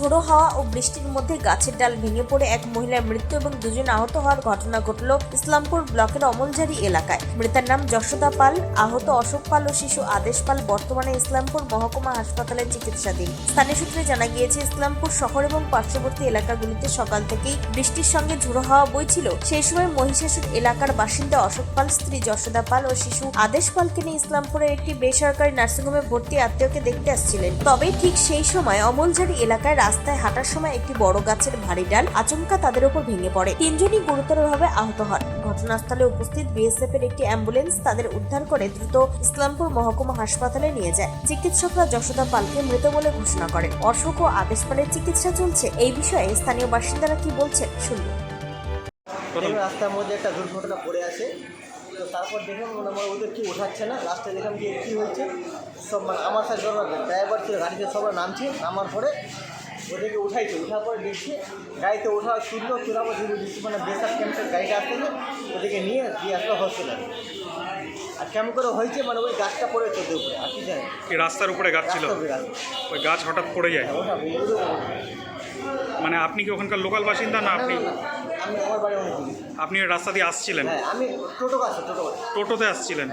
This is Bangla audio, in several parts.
ঝোড়ো হাওয়া ও বৃষ্টির মধ্যে গাছের ডাল ভেঙে পড়ে এক মহিলার মৃত্যু এবং দুজন আহত হওয়ার ঘটনা ঘটল ইসলামপুর ব্লকের অমলঝারি এলাকায়। মৃতার নাম যশোদা পাল, আহত অশোক পাল ও শিশু আদেশ পাল বর্তমানে ইসলামপুর মহকুমা হাসপাতালে চিকিৎসাধীন। স্থানীয় সূত্রে জানা গিয়েছে, ইসলামপুর শহর এবং পার্শ্ববর্তী এলাকাগুলিতে সকাল থেকেই বৃষ্টির সঙ্গে ঝোড়ো হাওয়া বইছিল। সেই সময় মহিষাসুর এলাকার বাসিন্দা অশোক পাল, স্ত্রী যশোদা পাল ও শিশু আদেশ পালকে নিয়ে ইসলামপুরের একটি বেসরকারি নার্সিংহোমে ভর্তি আত্মীয়কে দেখতে আসছিলেন। তবে ঠিক সেই সময় অমলঝাড়ি এলাকায় রাস্তায় হাঁটার সময় একটি বড় গাছের ভারী ডাল আচমকা তাদের উপর ভেঙে পড়ে। তিনজনই গুরুতরভাবে আহত হন। ঘটনাস্থলে উপস্থিত বিএসএফ এর একটি অ্যাম্বুলেন্স তাদের উদ্ধার করে দ্রুত ইসলামপুর মহকুমা হাসপাতালে নিয়ে যায়। চিকিৎসকরা যশোদা পালকে মৃত বলে ঘোষণা করেন। অশোক ও আদেশ পালের চিকিৎসা চলছে। এই বিষয়ে স্থানীয় বাসিন্দারা কি বলছেন শুনুন। রাস্তার মধ্যে একটা দুর্ঘটনা পড়ে আছে। তো তারপর দেখলাম মনে হয় ওদের কি ওঠাচ্ছে না? লাস্টে দেখলাম যে কী হয়েছে। সব মানে আমার সাথে ড্রাইভার ছিল, গাড়িতে সবাই নামছে। নামার পরে ওদেরকে উঠাইছে উঠার পরে দেখছি গাড়িতে ওঠা শুনলো দিচ্ছি মানে বেসার ক্যাম্পের গাড়িটা আসতে ওদেরকে নিয়ে দিয়ে আসলো হসপিটালে আর কেমন করে হয়েছে মানে ওই গাছটা পড়ে চোদ্দ উপরে আর কি জানি। এই রাস্তার উপরে গাছ ছিল? ওই গাছ হঠাৎ পড়ে যায়? হ্যাঁ, মানে আপনি কি ওখানকার লোকাল বাসিন্দা না আপনি? আমি আমার বাড়ি অনেক দূরে। আপনি ওই রাস্তা দিয়ে আসছিলেন? হ্যাঁ আমি টোটো আছে টোটো আছে টোটোতে আসছিলেন?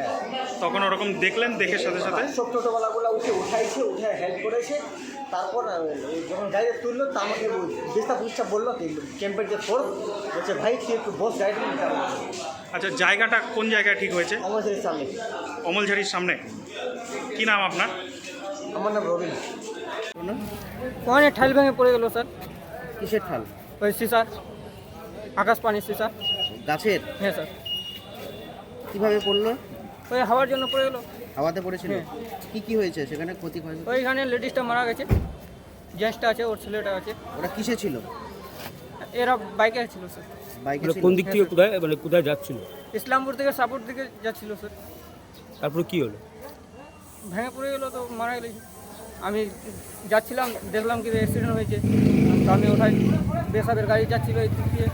তখন ওরকম দেখলেন দেখে সাথে সাথে? সব টোটোওয়ালাগুলো উঠে উঠাইছে উঠে হেল্প করেছে। তারপর আহ, ওই যখন গাড়িতে তুললো তা আমাকে বেস্তা পুলিশটা বলল কি ক্যাম্পের যে ফোর্স বলছে ভাই তুই একটু বস গাড়িটা নিতে আচ্ছা জায়গাটা কোন জায়গায় ঠিক হয়েছে? আমাদের সামনে। অমলঝাড়ির সামনে? কি নাম আপনার? আমার নাম রবিন। ওখানে ঠাইল ভেঙে পড়ে গেল স্যার? কিসের ঠাল? ওই সিসা আকাশ পানির স্যার। গাছের? হ্যাঁ স্যার। কীভাবে পড়ল? ওই হাওয়ার জন্য পড়ে গেলো। হাওয়াতে পড়েছিল? হ্যাঁ। কি কি হয়েছে? সেখানে ক্ষতি হয়েছে ওইখানে লেডিসটা মারা গেছে। জেন্টসটা আছে ওর ছেলেটা আছে। ওরা কিসে ছিল? এরা বাইকে ছিল স্যার। বাইকে মানে কোন দিক থেকে কোথায় মানে কোথায় যাচ্ছিল? ইসলামপুর থেকে সাপুর দিকে যাচ্ছিল স্যার। তারপরে কি হলো? ভেঙে পড়ে গেলো তো মারা গেছে আমি যাচ্ছিলাম দেখলাম কি অ্যাক্সিডেন্ট হয়েছে। তো আমি ওঠাই বেসাবের গাড়ি যাচ্ছিল এই দিক দিয়ে।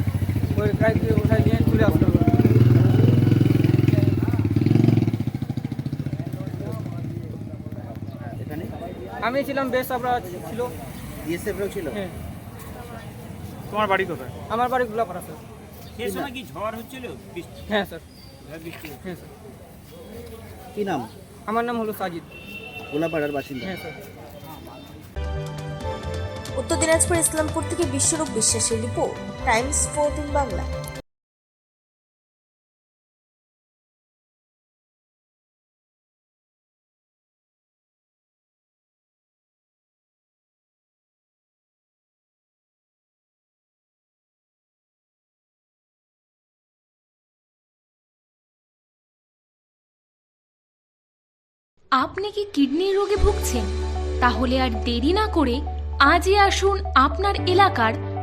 ওই গাড়ি দিয়ে নিয়ে চলে এখানে? আমি ছিলাম বেসাবরা ছিল। বিএসএফরাও ছিল? হ্যাঁ। তোমার বাড়ি কোথায়? আমার বাড়ি গোলাপাড়া স্যার। সেই সময় কি ঝড় হচ্ছিল? হ্যাঁ স্যার। হ্যাঁ স্যার। কি নাম? আমার নাম হলো সাজিদ। গোলাপাড়ার বাসিন্দা। হ্যাঁ স্যার। উত্তর দিনাজপুর ইসলামপুর থেকে বিশ্বরূপ বিশ্বাসের রিপোর্ট। Times fourteen Bangla. আপনি কি কিডনি রোগে ভুগছেন? তাহলে আর দেরি না করে আজই আসুন আপনার এলাকার